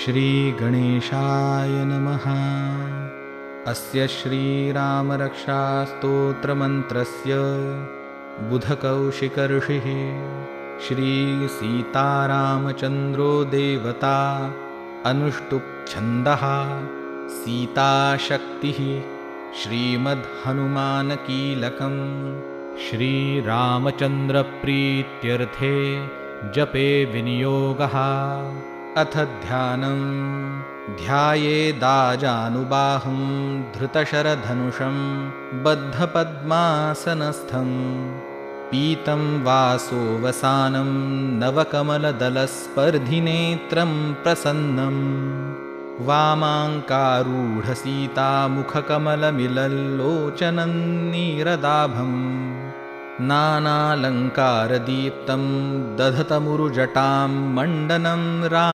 श्रीगणेशाय नमः। अस्य श्रीरामरक्षास्तोत्रमन्त्रस्य बुधकौशिकऋषिः श्रीसीतारामचन्द्रो देवता अनुष्टुप्छन्दः सीताशक्तिः श्रीमद्हनुमानकीलकम् श्रीरामचन्द्रप्रीत्यर्थे जपे विनियोगः अथ ध्यानं ध्यायेदाजानुबाहं धृतशरधनुषं बद्धपद्मासनस्थं। पीतं वासोऽवसानं नवकमलदलस्पर्धिनेत्रं प्रसन्नं। वामाङ्कारूढसीतामुखकमलमिलल्लोचनं नीरदाभम् नानालङ्कारदीप्तं दधतमुरुजटां मण्डनं रा